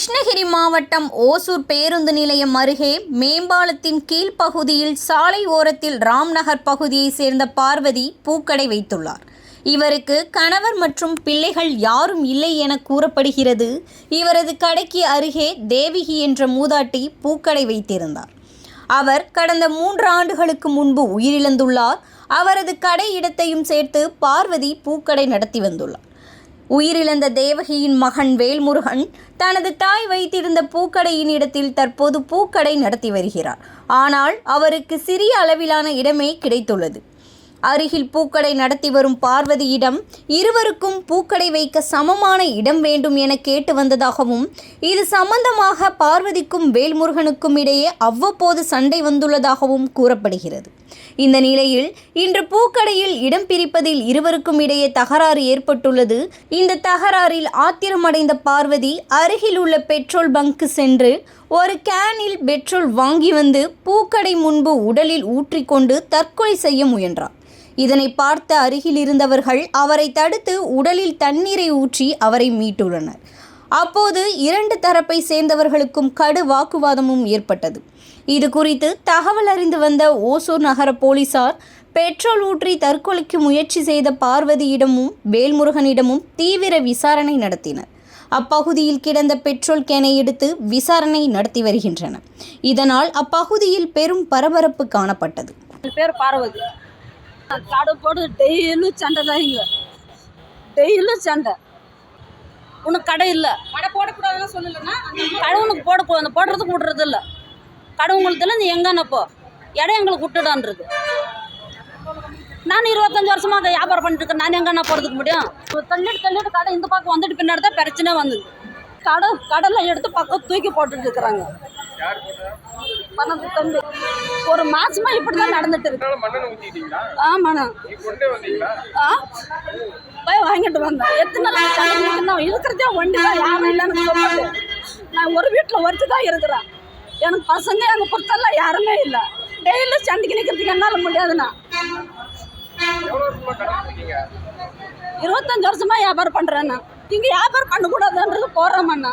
கிருஷ்ணகிரி மாவட்டம் ஓசூர் பேருந்து நிலையம் அருகே மேம்பாலத்தின் கீழ்ப்பகுதியில் சாலை ஓரத்தில் ராம்நகர் பகுதியைச் சேர்ந்த பார்வதி பூக்கடை வைத்துள்ளார். இவருக்கு கணவர் மற்றும் பிள்ளைகள் யாரும் இல்லை என கூறப்படுகிறது. இவரது கடைக்கு அருகே தேவிகி என்ற மூதாட்டி பூக்கடை வைத்திருந்தார். அவர் கடந்த மூன்று ஆண்டுகளுக்கு முன்பு உயிரிழந்துள்ளார். அவரது கடை இடத்தையும் சேர்த்து பார்வதி பூக்கடை நடத்தி வந்துள்ளார். உயிரிழந்த தேவகியின் மகன் வேல்முருகன் தனது தாய் வைத்திருந்த பூக்கடையின் இடத்தில் தற்போது பூக்கடை நடத்தி வருகிறார். ஆனால் அவருக்கு சிறிய அளவிலான இடமே கிடைத்துள்ளது. அருகில் பூக்கடை நடத்தி வரும் பார்வதியிடம் இருவருக்கும் பூக்கடை வைக்க சமமான இடம் வேண்டும் என கேட்டு வந்ததாகவும் இது சம்பந்தமாக பார்வதிக்கும் வேல்முருகனுக்கும் இடையே அவ்வப்போது சண்டை வந்துள்ளதாகவும் கூறப்படுகிறது. இந்த நிலையில் இன்று பூக்கடையில் இடம் பிரிப்பதில் இருவருக்கும் இடையே தகராறு ஏற்பட்டுள்ளது. இந்த தகராறில் ஆத்திரமடைந்த பார்வதி அருகில் உள்ள பெட்ரோல் பங்க்கு சென்று ஒரு கேனில் பெட்ரோல் வாங்கி வந்து பூக்கடை முன்பு உடலில் ஊற்றிக்கொண்டு தற்கொலை செய்ய முயன்றார். இதனை பார்த்த அருகில் இருந்தவர்கள் அவரை தடுத்து உடலில் தண்ணீரை ஊற்றி அவரை மீட்டுள்ளனர். அப்போது இரண்டு தரப்பை சேர்ந்தவர்களுக்கும் கடு வாக்குவாதமும் ஏற்பட்டது. இது குறித்து தகவல் அறிந்து வந்த ஓசூர் நகர போலீசார் பெட்ரோல் ஊற்றி தற்கொலைக்கு முயற்சி செய்த பார்வதியிடமும் வேல்முருகனிடமும் தீவிர விசாரணை நடத்தினர். அப்பகுதியில் கிடந்த பெட்ரோல் கேனை எடுத்து விசாரணை நடத்தி வருகின்றனர். இதனால் அப்பகுதியில் பெரும் பரபரப்பு காணப்பட்டது. பேர் பார்வதி. கடை போட்டு டெய்லியும் சண்டை தான் இங்கே. டெய்லியும் சண்டை. உனக்கு கடை இல்லை. கடை போடக்கூடாதுன்னு சொல்லலைன்னா கடை உனக்கு போட போ- அந்த போடுறதுக்கு விட்றது இல்லை. கடை உங்களுக்கு இல்லை நீ எங்கன்னு போ இடம் எங்களுக்கு விட்டுடான்றது. நான் இருபத்தஞ்சு வருஷமா அதை வியாபாரம் பண்ணிட்டு இருக்கேன். நான் எங்கன்னா போகிறதுக்கு முடியும்? தள்ளிட்டு தள்ளிட்டு கடை இந்த பக்கம் வந்துட்டு பின்னாடி தான் பிரச்சனை வந்தது. கடை கடலை எடுத்து பக்கம் தூக்கி போட்டுட்டு இருக்கிறாங்க. பணம் தம்பி ஒரு மாசமா இப்படி தான் நடந்துட்டு இருக்கு. ஆமாண்ணா ஆ போய் வாங்கிட்டு வந்தேன். எத்தனை நாள் இருக்கிறதே ஒண்டி தான் யாரும் இல்லைன்னு சொல்லிட்டு நான் ஒரு வீட்டில் ஒருத்தி தான் இருக்கிறேன். எனக்கு பசங்க எங்கள் பொறுத்தெல்லாம் யாருமே இல்லை. டெய்லி சண்டைக்கு நிற்கிறதுக்கு என்னால் முடியாதுண்ணா. இருபத்தஞ்சு வருஷமா வியாபாரம் பண்ணுறேண்ணா இங்கே வியாபாரம் பண்ணக்கூடாதுன்றது போகிறோம்ண்ணா